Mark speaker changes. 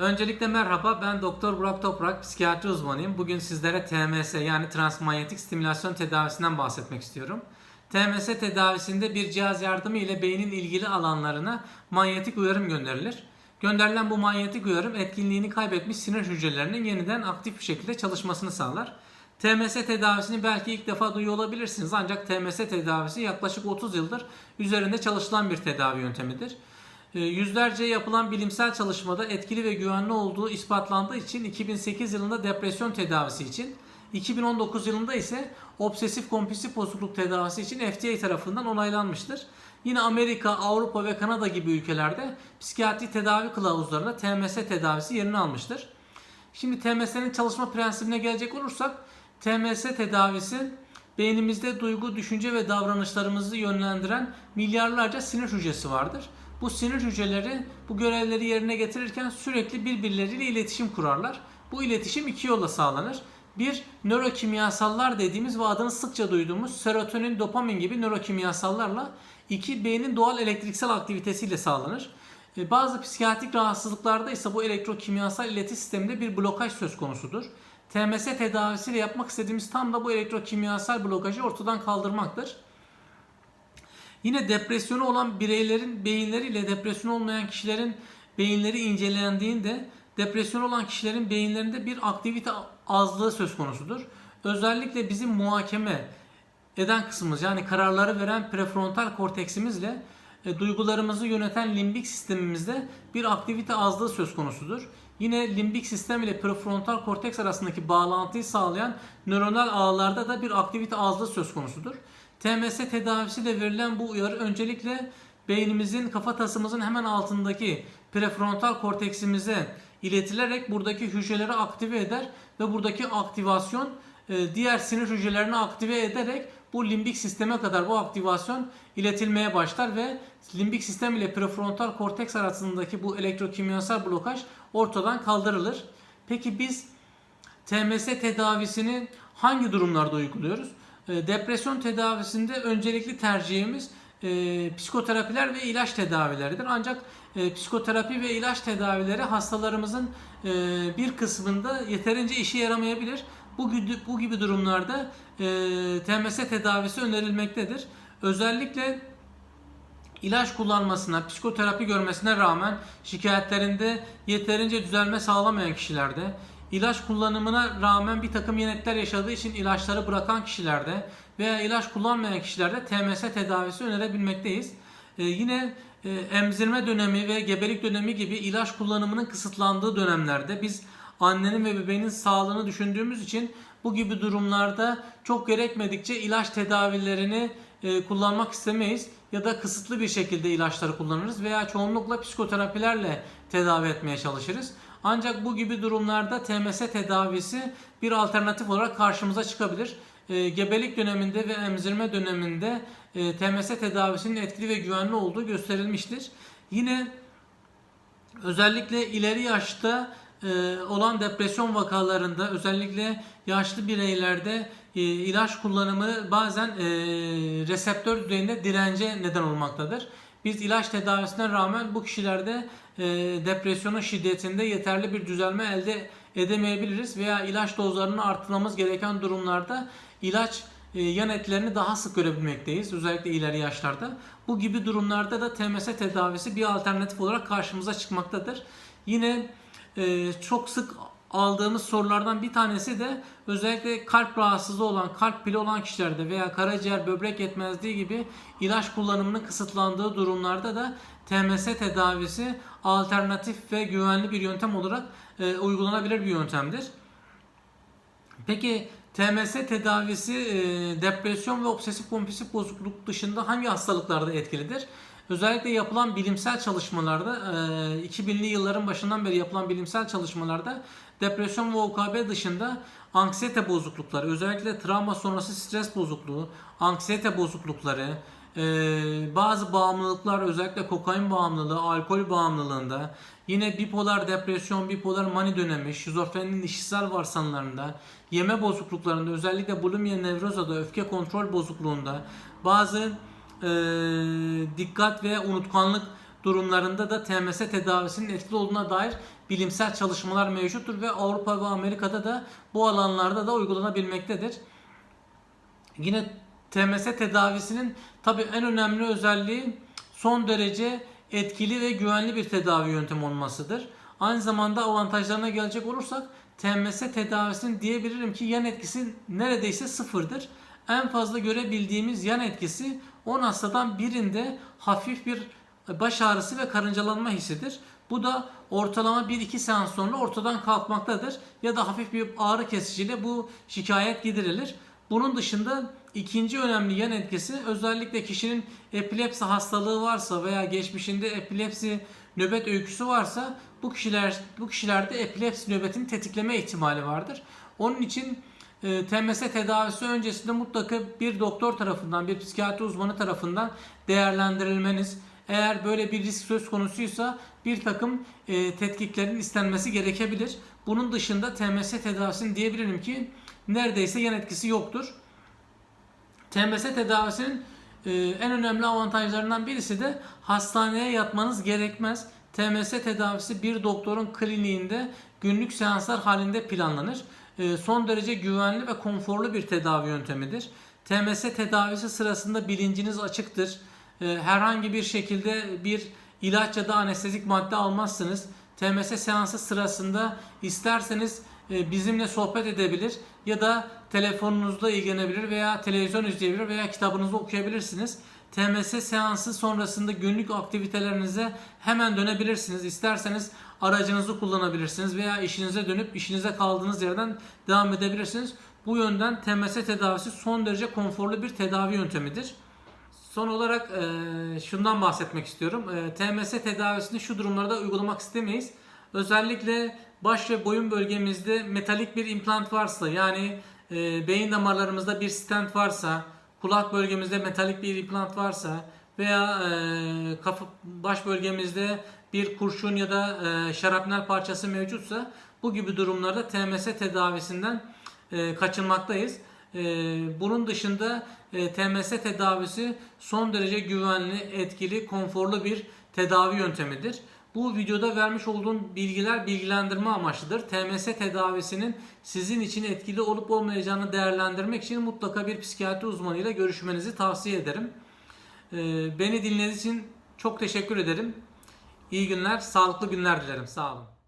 Speaker 1: Öncelikle merhaba, ben Doktor Burak Toprak, psikiyatri uzmanıyım. Bugün sizlere TMS yani transmanyetik stimülasyon tedavisinden bahsetmek istiyorum. TMS tedavisinde bir cihaz yardımı ile beynin ilgili alanlarına manyetik uyarım gönderilir. Gönderilen bu manyetik uyarım etkinliğini kaybetmiş sinir hücrelerinin yeniden aktif bir şekilde çalışmasını sağlar. TMS tedavisini belki ilk defa duyuyor olabilirsiniz ancak TMS tedavisi yaklaşık 30 yıldır üzerinde çalışılan bir tedavi yöntemidir. E, Yüzlerce yapılan bilimsel çalışmada etkili ve güvenli olduğu ispatlandığı için 2008 yılında depresyon tedavisi için, 2019 yılında ise obsesif kompulsif bozukluk tedavisi için FDA tarafından onaylanmıştır. Yine Amerika, Avrupa ve Kanada gibi ülkelerde psikiyatri tedavi kılavuzlarında TMS tedavisi yerini almıştır. Şimdi TMS'nin çalışma prensibine gelecek olursak TMS tedavisi beynimizde duygu, düşünce ve davranışlarımızı yönlendiren milyarlarca sinir hücresi vardır. Bu sinir hücreleri bu görevleri yerine getirirken sürekli birbirleriyle iletişim kurarlar. Bu iletişim iki yolla sağlanır. Bir, nörokimyasallar dediğimiz ve adını sıkça duyduğumuz serotonin, dopamin gibi nörokimyasallarla. iki beynin doğal elektriksel aktivitesiyle sağlanır. E, Bazı psikiyatrik rahatsızlıklarda ise bu elektrokimyasal ileti sisteminde bir blokaj söz konusudur. TMS tedavisiyle yapmak istediğimiz tam da bu elektrokimyasal blokajı ortadan kaldırmaktır. Yine depresyonu olan bireylerin beyinleriyle depresyon olmayan kişilerin beyinleri incelendiğinde depresyon olan kişilerin beyinlerinde bir aktivite azlığı söz konusudur. Özellikle bizim muhakeme eden kısmımız yani kararları veren prefrontal korteksimizle e, duygularımızı yöneten limbik sistemimizde bir aktivite azlığı söz konusudur. Yine limbik sistem ile prefrontal korteks arasındaki bağlantıyı sağlayan nöronal ağlarda da bir aktivite azlığı söz konusudur. TMS tedavisiyle verilen bu uyarı öncelikle beynimizin kafatasımızın hemen altındaki prefrontal korteksimize iletilerek buradaki hücreleri aktive eder ve buradaki aktivasyon e, diğer sinir hücrelerini aktive ederek bu limbik sisteme kadar bu aktivasyon iletilmeye başlar ve limbik sistem ile prefrontal korteks arasındaki bu elektrokimyasal blokaj ortadan kaldırılır. Peki biz TMS tedavisini hangi durumlarda uyguluyoruz? E, Depresyon tedavisinde öncelikli tercihimiz e, psikoterapiler ve ilaç tedavileridir. Ancak e, psikoterapi ve ilaç tedavileri hastalarımızın e, bir kısmında yeterince işe yaramayabilir. Bu, bu gibi durumlarda e, TMS tedavisi önerilmektedir. Özellikle ilaç kullanmasına, psikoterapi görmesine rağmen şikayetlerinde yeterince düzelme sağlamayan kişilerde, ilaç kullanımına rağmen bir takım yenetler yaşadığı için ilaçları bırakan kişilerde veya ilaç kullanmayan kişilerde TMS tedavisi önerebilmekteyiz. Ee, yine e, emzirme dönemi ve gebelik dönemi gibi ilaç kullanımının kısıtlandığı dönemlerde biz annenin ve bebeğin sağlığını düşündüğümüz için bu gibi durumlarda çok gerekmedikçe ilaç tedavilerini e, kullanmak istemeyiz ya da kısıtlı bir şekilde ilaçları kullanırız veya çoğunlukla psikoterapilerle tedavi etmeye çalışırız. Ancak bu gibi durumlarda TMS tedavisi bir alternatif olarak karşımıza çıkabilir. E, gebelik döneminde ve emzirme döneminde e, TMS tedavisinin etkili ve güvenli olduğu gösterilmiştir. Yine özellikle ileri yaşta e, olan depresyon vakalarında özellikle yaşlı bireylerde e, ilaç kullanımı bazen reseptör düzeyinde dirence neden olmaktadır. Biz ilaç tedavisine rağmen bu kişilerde e, depresyonun şiddetinde yeterli bir düzelme elde edemeyebiliriz veya ilaç dozlarını arttırmamız gereken durumlarda ilaç e, yan etkilerini daha sık görebilmekteyiz. Özellikle ileri yaşlarda. Bu gibi durumlarda da TMS tedavisi bir alternatif olarak karşımıza çıkmaktadır. Yine e, çok sık aldığımız sorulardan bir tanesi de özellikle kalp rahatsızlığı olan, kalp pili olan kişilerde veya karaciğer, böbrek yetmezliği gibi ilaç kullanımının kısıtlandığı durumlarda da TMS tedavisi alternatif ve güvenli bir yöntem olarak e, uygulanabilir bir yöntemdir. Peki TMS tedavisi e, depresyon ve obsesif kompulsif bozukluk dışında hangi hastalıklarda etkilidir? Özellikle yapılan bilimsel çalışmalarda, e, 2000'li yılların başından beri yapılan bilimsel çalışmalarda depresyon ve OKB dışında anksiyete bozuklukları, özellikle travma sonrası stres bozukluğu, anksiyete bozuklukları, e, bazı bağımlılıklar özellikle kokain bağımlılığı, alkol bağımlılığında, yine bipolar depresyon, bipolar mani dönemi, şizofreninin işitsel varsanlarında, yeme bozukluklarında, özellikle bulimia nevrozada, öfke kontrol bozukluğunda, bazı e, dikkat ve unutkanlık durumlarında da TMS tedavisinin etkili olduğuna dair bilimsel çalışmalar mevcuttur ve Avrupa ve Amerika'da da bu alanlarda da uygulanabilmektedir. Yine TMS tedavisinin tabii en önemli özelliği son derece etkili ve güvenli bir tedavi yöntemi olmasıdır. Aynı zamanda avantajlarına gelecek olursak TMS tedavisinin diyebilirim ki yan etkisi neredeyse sıfırdır. En fazla görebildiğimiz yan etkisi 10 hastadan birinde hafif bir baş ağrısı ve karıncalanma hissidir. Bu da ortalama 1-2 seans sonra ortadan kalkmaktadır ya da hafif bir ağrı kesiciyle bu şikayet giderilir. Bunun dışında ikinci önemli yan etkisi özellikle kişinin epilepsi hastalığı varsa veya geçmişinde epilepsi nöbet öyküsü varsa bu kişiler bu kişilerde epilepsi nöbetini tetikleme ihtimali vardır. Onun için e, TMS tedavisi öncesinde mutlaka bir doktor tarafından, bir psikiyatri uzmanı tarafından değerlendirilmeniz, eğer böyle bir risk söz konusuysa bir takım e, tetkiklerin istenmesi gerekebilir. Bunun dışında TMS tedavisinin diyebilirim ki neredeyse yan etkisi yoktur. TMS tedavisinin e, en önemli avantajlarından birisi de hastaneye yatmanız gerekmez. TMS tedavisi bir doktorun kliniğinde günlük seanslar halinde planlanır. E, son derece güvenli ve konforlu bir tedavi yöntemidir. TMS tedavisi sırasında bilinciniz açıktır. E, herhangi bir şekilde bir ilaç ya da anestezik madde almazsınız. TMS seansı sırasında isterseniz e, bizimle sohbet edebilir ya da telefonunuzda ilgilenebilir veya televizyon izleyebilir veya kitabınızı okuyabilirsiniz. TMS seansı sonrasında günlük aktivitelerinize hemen dönebilirsiniz. İsterseniz aracınızı kullanabilirsiniz veya işinize dönüp işinize kaldığınız yerden devam edebilirsiniz. Bu yönden TMS tedavisi son derece konforlu bir tedavi yöntemidir. Son olarak e, şundan bahsetmek istiyorum. E, TMS tedavisini şu durumlarda uygulamak istemeyiz. Özellikle baş ve boyun bölgemizde metalik bir implant varsa yani e, beyin damarlarımızda bir stent varsa, kulak bölgemizde metalik bir implant varsa veya e, kafa, baş bölgemizde bir kurşun ya da e, şarapnel parçası mevcutsa bu gibi durumlarda TMS tedavisinden e, kaçınmaktayız. E, bunun dışında e, TMS tedavisi son derece güvenli, etkili, konforlu bir tedavi yöntemidir. Bu videoda vermiş olduğum bilgiler bilgilendirme amaçlıdır. TMS tedavisinin sizin için etkili olup olmayacağını değerlendirmek için mutlaka bir psikiyatri uzmanıyla görüşmenizi tavsiye ederim. E, beni dinlediğiniz için çok teşekkür ederim. İyi günler, sağlıklı günler dilerim. Sağ olun.